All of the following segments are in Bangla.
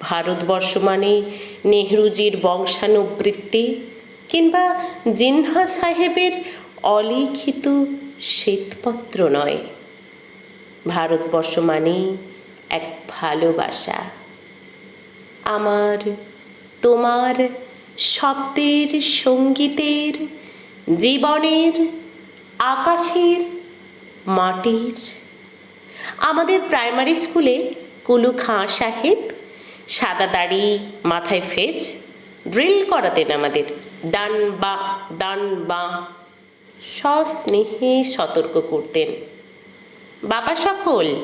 ভারতবর্ষ মানে নেহরুজির বংশানুবৃত্তি কিংবা জিন্না সাহেবের অলিখিত শ্বেতপত্র নয়। ভারতবর্ষ মানে এক ভালোবাসা। আমার, তোমার শব্দের, সঙ্গীতের, জীবনের, আকাশের, মাটির। আমাদের প্রাইমারি স্কুলে কুলু খাঁ সাহেব সাদা দাড়ি, মাথায় ফেজ ড্রিল করাতেন আমাদের। ডান বা ডান বা। সস্নেহে সতর্ক করতেন। বাবা সকল,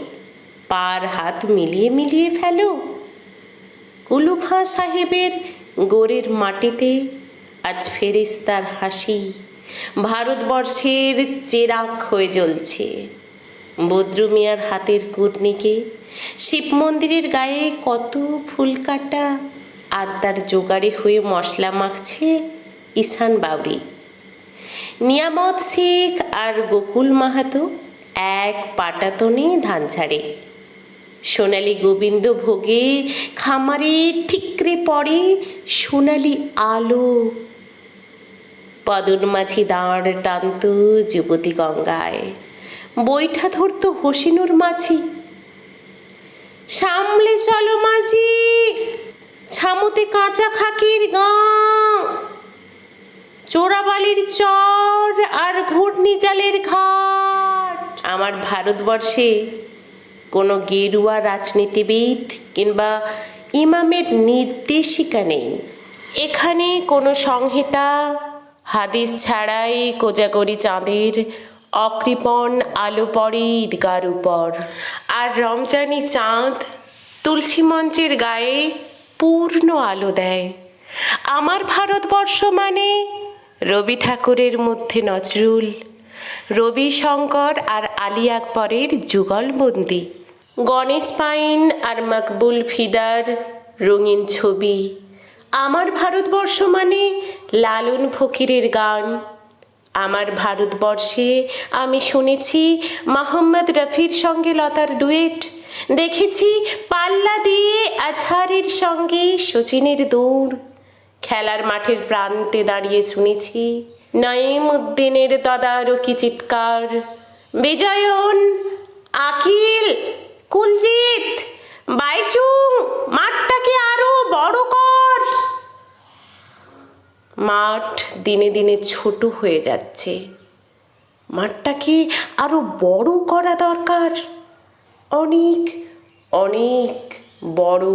পার হাত মিলিয়ে মিলিয়ে ফেলো। কুলু খাঁ সাহেবের গোরের মাটিতে আজ ফেরিস্তার হাসি। ভারতবর্ষের চেরাক হয়ে জ্বলছে। বদ্রু মিয়ার হাতের কুর্নিকে শিব মন্দিরের গায়ে কত ফুল কাটা, আর তার জোগাড়ে হয়ে মশলা মাখছে ঈশান বাউরি নিয়ামত শেখ আর গোকুল মাহাতো এক পাটাতনে ধান ছাড়ে। সোনালি গোবিন্দ ভোগে খামারে ঠিকরে পড়ে সোনালি আলো। পদন মাঝি দাঁড় টানত যুবতী গঙ্গায়। বৈঠা ধরত হসিনুর মাঝি। সামলে চলো মাঝি। ছামুতে কাঁচা খাকির গাঁ। চোরাবালির চর আর ঘূর্ণি জালের ঘাট। আমার ভারতবর্ষে কোনো গেরুয়া রাজনীতিবিদ কিংবা ইমামের নির্দেশিকা নেই। এখানে কোনো সংহিতা, হাদিস ছাড়াই কোজাগরি চাঁদের অকৃপণ আলো পড়ে ঈদগার উপর আর রমজানি চাঁদ তুলসী মঞ্চের গায়ে পূর্ণ আলো দেয়। আমার ভারতবর্ষ মানে রবি ঠাকুরের মধ্যে নজরুল, রবি শঙ্কর আর আলী আকবরের যুগলবন্দি। গণেশ পাইন আর মকবুল ফিদার রঙিন ছবি। আমার ভারতবর্ষ মানে লালন ফকিরের গান। আমার ভারতবর্ষে আমি শুনেছি মোহাম্মদ রফির সঙ্গে লতার ডুয়েট। দেখেছি পাল্লা দিয়ে আজহারের সঙ্গে সচিনের দৌড়। খেলার মাঠের প্রান্তে দাঁড়িয়ে শুনেছি নঈম উদ্দিনের তদারকি চিৎকার। বিজয়ন, আকিল কুলজিৎ বাইচুং মাঠটাকে আরও বড় কর মাঠ দিনে দিনে ছোট হয়ে যাচ্ছে। মাঠটাকে আরও বড় করা দরকার। অনেক অনেক বড়